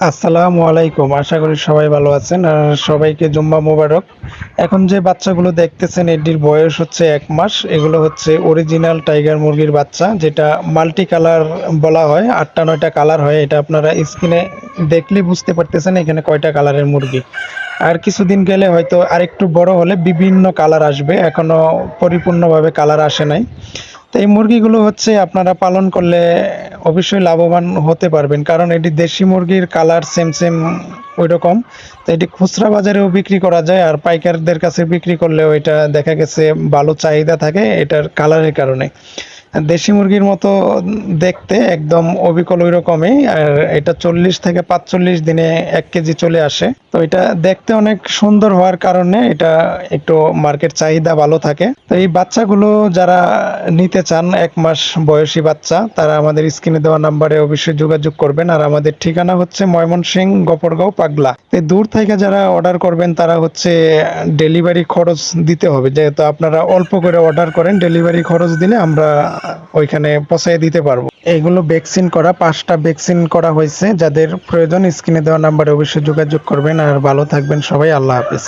আসসালামু আলাইকুম। আশা করি সবাই ভালো আছেন আর সবাইকে জুম্মা মোবারক। এখন যে বাচ্চাগুলো দেখতেছেন, এটির বয়স হচ্ছে এক মাস। এগুলো হচ্ছে অরিজিনাল টাইগার মুরগির বাচ্চা, যেটা মাল্টি কালার বলা হয়। আটটা, নয়টা কালার হয়। এটা আপনারা স্ক্রিনে দেখলে বুঝতে পারতেছেন এখানে কয়টা কালারের মুরগি। আর কিছুদিন গেলে হয়তো আরেকটু বড় হলে বিভিন্ন কালার আসবে। এখনও পরিপূর্ণভাবে কালার আসে নাই। তো এই মুরগিগুলো হচ্ছে আপনারা পালন করলে অবশ্যই লাভবান হতে পারবেন। কারণ এটি দেশি মুরগির কালার সেম সেম ওই রকম তো এটি খুচরা বাজারেও বিক্রি করা যায় আর পাইকারদের কাছে বিক্রি করলেও এটা দেখা গেছে ভালো চাহিদা থাকে এটার কালারের কারণে। দেশি মুরগির মতো দেখতে একদম অবিকল ওই রকমই আর এটা চল্লিশ থেকে পাঁচচল্লিশ দিনে এক কেজি চলে আসে। তো এটা দেখতে অনেক সুন্দর হওয়ার কারণে এটা একটু মার্কেট চাহিদা ভালো থাকে। তো এই বাচ্চাগুলো যারা নিতে চান, এক মাস বয়সী বাচ্চা, তারা আমাদের স্ক্রিনে দেওয়া নাম্বারে অবশ্যই যোগাযোগ করবেন। আর আমাদের ঠিকানা হচ্ছে ময়মনসিংহ গপরগাঁও পাগলা। তো দূর থেকে যারা অর্ডার করবেন, তারা হচ্ছে ডেলিভারি খরচ দিতে হবে। যেহেতু আপনারা অল্প করে অর্ডার করেন ডেলিভারি খরচ দিলে আমরা ওইখানে পৌঁছায় দিতে পারব। এগুলো ভ্যাকসিন করা, পাঁচটা ভ্যাকসিন করা হয়েছে। যাদের প্রয়োজন, স্ক্রিনে দেওয়া নাম্বারে অবশ্যই যোগাযোগ করবেন। আর ভালো থাকবেন সবাই। আল্লাহ হাফিজ।